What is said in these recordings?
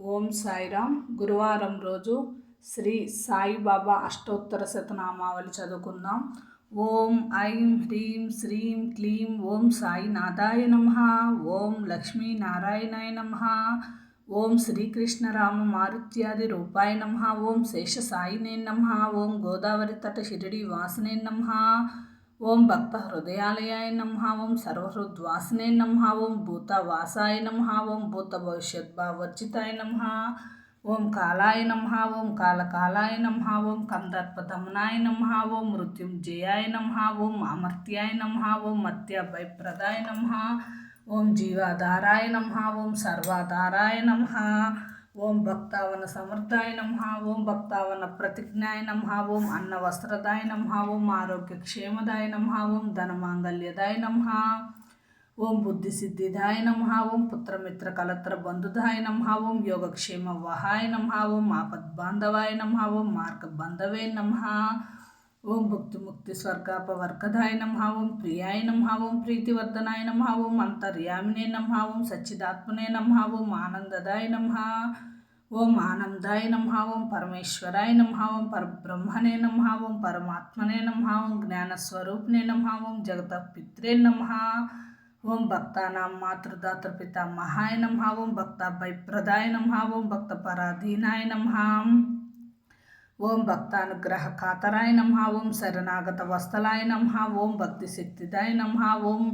ఓం సాయిరామ్. గురువారం రోజు శ్రీ సాయిబాబా అష్టోత్తర శతనామావళి చదువుకుందాం. ఓం ఐం హ్రీం శ్రీం క్లీం ఓం సాయి నాథాయ నమ. ఓం లక్ష్మీ నారాయణాయ నమ. ఓం శ్రీకృష్ణరామ మారుత్యాది రూపాయ నమ. ఓం శేష సాయినే నమ. ఓం గోదావరి తట షిరిడి వాసనే నమ. ఓం భక్త హృదయాలయాయ నమ ఓం సర్వహృద్వాసనే నమ ఓం భూతవాసాయ నమ ఓం భూత భవిష్యద్భావర్జితాయ నమ ఓం కాలాయ నమ ఓం కాలకాలాయ నమ ఓం కందర్పదమనాయ నమ ఓం మృత్యుంజయాయ నమ ఓం అమర్త్యాయ నమ ఓం మత్యభయప్రదాయ నమ ఓం జీవాధారాయ నమ ఓం సర్వాధారాయ నమ ఓం భక్తావన సమర్థాయ నమః ఓం భక్తావన ప్రతిజ్ఞాయ నమః ఓం అన్న వస్త్రదాయ నమః ఓం ఆరోగ్య క్షేమదాయ నమః ఓం ధనమాంగల్యదాయ నమః ఓం బుద్ధి సిద్ధిదాయ నమః ఓం పుత్రమిత్ర కలత్ర బంధుదాయ నమః ఓం యోగక్షేమ వహాయ నమః ఓం ఆపద్బాంధవాయ నమః ఓం మార్గబంధవే నమః. ఓం భుక్తి ముక్తి స్వర్గాపవర్గదాయ నమ ఓం ప్రియాయ నమ ప్రీతివర్ధనాయ నమ అంతర్యామినే నమ సచ్చిదాత్మనే నమ ఆనందదాయ నమ ఓం ఆనందాయ నమ పరమేశ్వరాయ నమ ఓం పరబ్రహ్మణే నమ పరమాత్మనే నమ ఓం జ్ఞానస్వరూపిణే నమ ఓం జగతపిత్రే నమ ఓం భక్తానాం మాతృదాతృ పితామహాయ నమ భక్త భయప్రదాయ నమ భక్త పరాధీనాయ నమ ఓం భక్తానుగ్రహ కాతరాయ నమ ఓం శరణాగత వస్తలాయ నమ ఓం భక్తి శక్తిదాయ నమ ఓం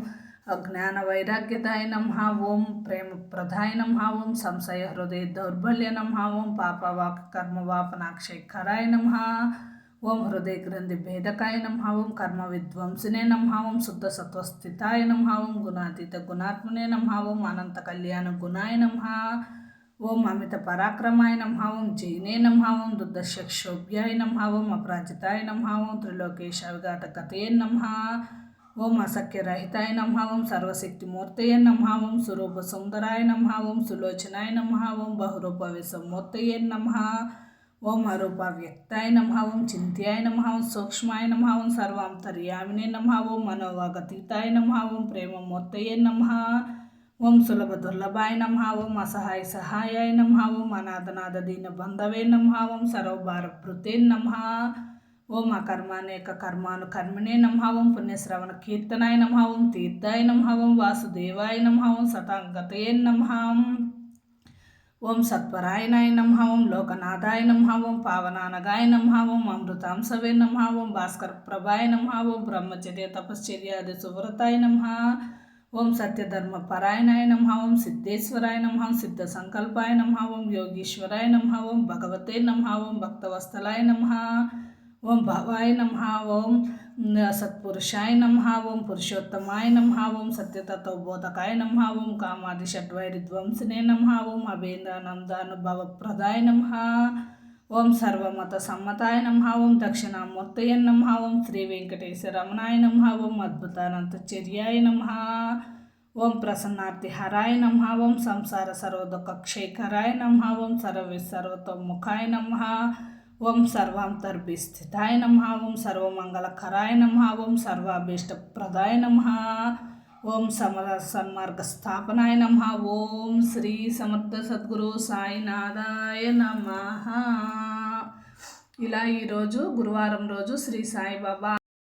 జ్ఞాన వైరాగ్యదాయ నమ ఓం ప్రేమ ప్రధాయ నమ ఓం సంశయ హృదయ దౌర్బల్య నమ ఓం పాపవాక కర్మవాపనాక్షయకరాయ నమ ఓం హృదయ గ్రంథి భేదకాయ నమ ఓం కర్మ విధ్వంసినే నమ ఓం శుద్ధ సత్వస్థితాయ నమ ఓం గుణాతీత గుణాత్మనే నమ ఓం అనంత కళ్యాణ గుణాయ నమ ఓం అమిత పరాక్రమాయ నమ జైనే నమ ఓం దుర్దశోభ్యాయ నమ అపరాజితాయ నమ త్రిలోకేశ అవిఘాత కథయే నమ ఓం అసఖ్యరహితాయ నమ ఓం సర్వశక్తిమూర్తయ నమ స్వరూప సుందరాయ నమ సులోచనాయ నమ బహురూప విషమూర్తయే నమ ఓం అరూప వ్యక్తాయ నమ చింత్యాయ నమ సూక్ష్మాయ నమ సర్వాంతర్యామినే నమ మనోవాగతీతాయ నమ ఓం ప్రేమమూర్తయే నమ ఓం సులభ దుర్లభాయ నమ ఓం అసహాయ సహాయాయ నమ ఓం అనాథనాథ దీన బంధవే నమ ఓం సర్వభారభృతే నమ ఓం అకర్మానేక కర్మాను కర్మిణే నమ ఓం పుణ్యశ్రవణ కీర్తనాయ నమ ఓం తీర్థాయ నమ ఓం వాసుదేవాయ నమ ఓం సతాంగతయే నమ ఓం సత్వరాయనాయ నమ ఓం లోకనాథాయ నమ ఓం పావనానగాయ నమ ఓం అమృతాంశవే నమ ఓం భాస్కర ప్రభాయ నమ ఓం బ్రహ్మచర్య తపశ్చర్యాది సువ్రతాయ నమ ఓం సత్యధర్మ పరాయణాయ నమ ఓం సిద్ధేశ్వరాయ నమ సిద్ధ సంకల్పాయ నమ ఓం యోగీశ్వరాయ నమ ఓం భగవతే నమ ఓం భక్తవస్తలాయ నమ ఓం భవాయ నమ ఓం సత్పురుషాయ నమ ఓం పురుషోత్తమాయ నమ ఓం సత్యతత్వబోధకాయ నమ ఓం కామాది షడ్వైరిధ్వంసినే నమ ఓం అభేంద్రానందానుభవ ప్రదాయ నమ ఓం సర్వమత సమ్మతాయ నమ ఓం దక్షిణామూర్తయ నమ ఓం శ్రీ వెంకటేశ్వరమణాయ నమ ఓం అద్భుతానంతచర్యాయ నమ ఓం ప్రసన్నార్తిహరాయ నమ ఓం సంసార సర్వదుఃఖక్షేకరాయ నమ ఓం సర్వ సర్వతోముఖాయ నమ ఓం సర్వాంతర్భిస్థితాయ నమ ఓం సర్వమంగళకరాయ నమ ఓం సర్వాభీష్టప్రదాయ నమ ఓం సమర సన్మార్గ స్థాపనాయ నమ. ఓం శ్రీ సమర్థ సద్గురు సాయినాథాయ నమ. ఇలా ఈరోజు గురువారం రోజు శ్రీ సాయిబాబా